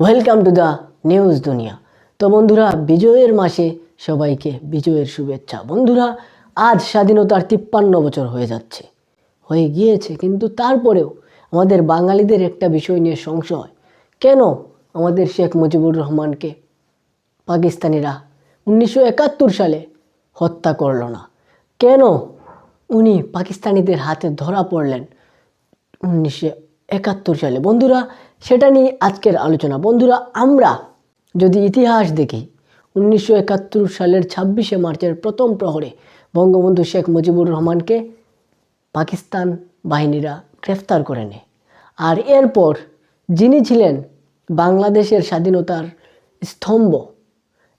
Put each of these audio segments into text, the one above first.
Welcome to the news দুনিয়া তো বন্ধুরা, বিজয়ের মাসে সবাইকে বিজয়ের শুভেচ্ছা। বন্ধুরা, আজ স্বাধীনতার তিপ্পান্ন বছর হয়ে যাচ্ছে। হয়ে গিয়েছে, কিন্তু তারপরেও আমাদের বাঙালিদের একটা বিষয় নিয়ে সংশয়। কেন আমাদের শেখ মুজিবুর রহমানকে পাকিস্তানিরা উনিশশো একাত্তর সালে হত্যা করল না? কেন উনি পাকিস্তানিদের হাতে ধরা পড়লেন উনিশশো একাত্তর সালে। বন্ধুরা, সেটা নিয়ে আজকের আলোচনা। বন্ধুরা, আমরা যদি ইতিহাস দেখি, উনিশশো একাত্তর সালের ছাব্বিশে মার্চের প্রথম প্রহরে বঙ্গবন্ধু শেখ মুজিবুর রহমানকে পাকিস্তান বাহিনীরা গ্রেফতার করে নেয়। আর এরপর যিনি ছিলেন বাংলাদেশের স্বাধীনতার স্তম্ভ,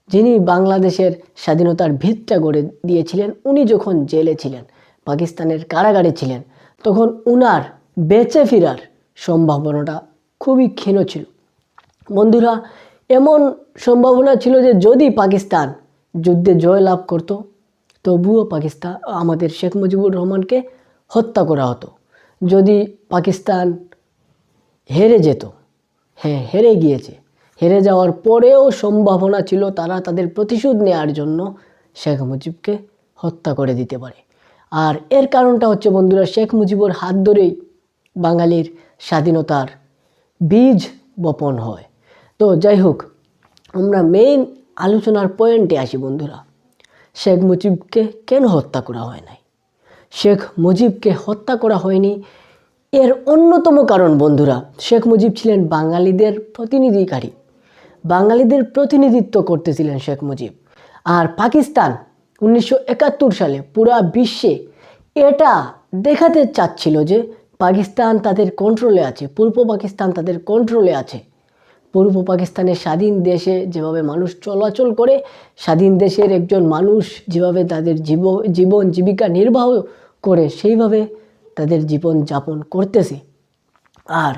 যিনি বাংলাদেশের স্বাধীনতার ভিতটা গড়ে দিয়েছিলেন, উনি যখন জেলে ছিলেন, পাকিস্তানের কারাগারে ছিলেন, তখন উনার বেঁচে ফেরার সম্ভাবনাটা খুবই ক্ষীণ ছিল। বন্ধুরা, এমন সম্ভাবনা ছিল যে যদি পাকিস্তান যুদ্ধে জয়লাভ করত, তবুও পাকিস্তান আমাদের শেখ মুজিবুর রহমানকে হত্যা করা হতো। যদি পাকিস্তান হেরে যেত হ্যাঁ হেরে গিয়েছে, হেরে যাওয়ার পরেও সম্ভাবনা ছিল তারা তাদের প্রতিশোধ নেওয়ার জন্য শেখ মুজিবকে হত্যা করে দিতে পারে। আর এর কারণটা হচ্ছে বন্ধুরা, শেখ মুজিবুর হাত ধরেই বাঙালির স্বাধীনতার বীজ বপন হয়। তো যাই হোক, আমরা মেইন আলোচনার পয়েন্টে আসি বন্ধুরা। শেখ মুজিবকে কেন হত্যা করা হয় নাই? শেখ মুজিবকে হত্যা করা হয়নি এর অন্যতম কারণ বন্ধুরা, শেখ মুজিব ছিলেন বাঙালিদের প্রতিনিধিকারী। বাঙালিদের প্রতিনিধিত্ব করতেছিলেন শেখ মুজিব। আর পাকিস্তান উনিশশো একাত্তর সালে পুরা বিশ্বে এটা দেখাতে চাচ্ছিল যে পাকিস্তান তাদের কন্ট্রোলে আছে, পূর্ব পাকিস্তান তাদের কন্ট্রোলে আছে। পূর্ব পাকিস্তানের স্বাধীন দেশে যেভাবে মানুষ চলাচল করে, স্বাধীন দেশের একজন মানুষ যেভাবে তাদের জীব, জীবন জীবিকা নির্বাহ করে, সেইভাবে তাদের জীবন যাপন করতেছে। আর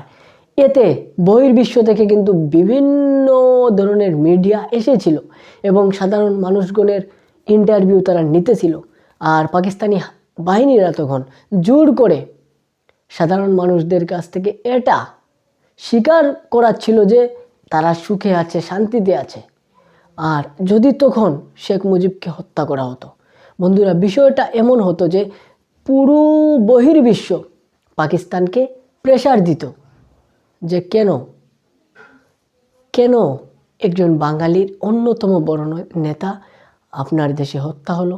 এতে বহির্বিশ্ব থেকে কিন্তু বিভিন্ন ধরনের মিডিয়া এসেছিল এবং সাধারণ মানুষগণের ইন্টারভিউ তারা নিতেছিল। আর পাকিস্তানি বাহিনীরা তখন জোর করে সাধারণ মানুষদের কাছ থেকে এটা স্বীকার করাচ্ছিল যে তারা সুখে আছে, শান্তিতে আছে। আর যদি তখন শেখ মুজিবকে হত্যা করা হতো, বন্ধুরা, বিষয়টা এমন হতো যে পুরো বহির্বিশ্ব পাকিস্তানকে প্রেশার দিত যে কেন কেন একজন বাঙালির অন্যতম বড় নেতা আপনার দেশে হত্যা হলো?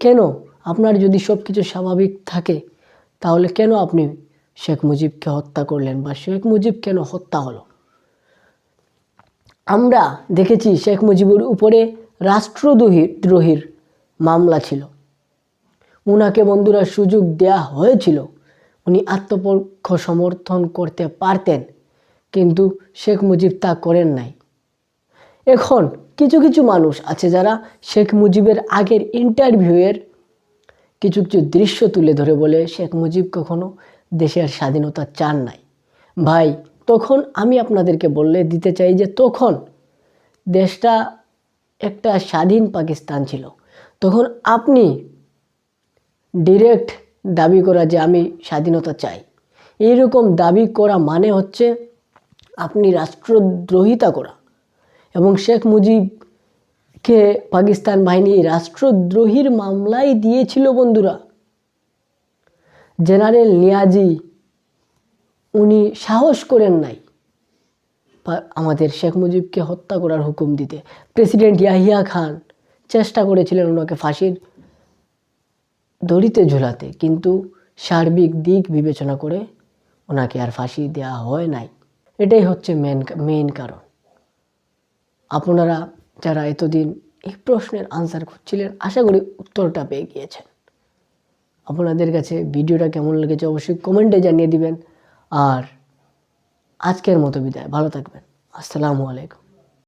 কেন আপনার যদি সব কিছু স্বাভাবিক থাকে তাহলে কেন আপনি শেখ মুজিবকে হত্যা করলেন বা শেখ মুজিব কেন হত্যা হলো? আমরা দেখেছি শেখ মুজিবুর উপরে রাষ্ট্রদ্রোহী দ্রোহীর মামলা ছিল। উনাকে বন্ধুরা সুযোগ দেয়া হয়েছিল। উনি আত্মপক্ষ সমর্থন করতে পারতেন, কিন্তু শেখ মুজিব তা করেন নাই। এখন কিছু কিছু মানুষ আছে যারা শেখ মুজিবের আগের ইন্টারভিউয়ের কিছু কিছু দৃশ্য তুলে ধরে বলে শেখ মুজিব কখনো দেশের স্বাধীনতা চান নাই। ভাই, তখন আমি আপনাদেরকে বললে দিতে চাই যে তখন দেশটা একটা স্বাধীন পাকিস্তান ছিল। তখন আপনি ডিরেক্ট দাবি করা যে আমি স্বাধীনতা চাই। এইরকম দাবি করা মানে হচ্ছে আপনি রাষ্ট্রদ্রোহিতা করা। এবং শেখ মুজিবকে পাকিস্তান বাহিনী রাষ্ট্রদ্রোহীর মামলায় দিয়েছিল বন্ধুরা? জেনারেল নিয়াজি, উনি সাহস করেন নাই। আমাদের শেখ মুজিবকে হত্যা করার হুকুম দিতে। প্রেসিডেন্ট ইয়াহিয়া খান চেষ্টা করেছিলেন ওনাকে ফাঁসির দড়িতে ঝুলাতে, কিন্তু সার্বিক দিক বিবেচনা করে ওনাকে আর ফাঁসি দেওয়া হয় নাই। এটাই হচ্ছে মেন মেইন কারণ। আপনারা যারা এতদিন এই প্রশ্নের আনসার খুঁজছিলেন আশা করি উত্তরটা পেয়ে গিয়েছেন। আপনাদের কাছে ভিডিওটা কেমন লেগেছে অবশ্যই কমেন্টে জানিয়ে দিবেন। আর আজকের মতো বিদায়, ভালো থাকবেন। আসসালামু আলাইকুম।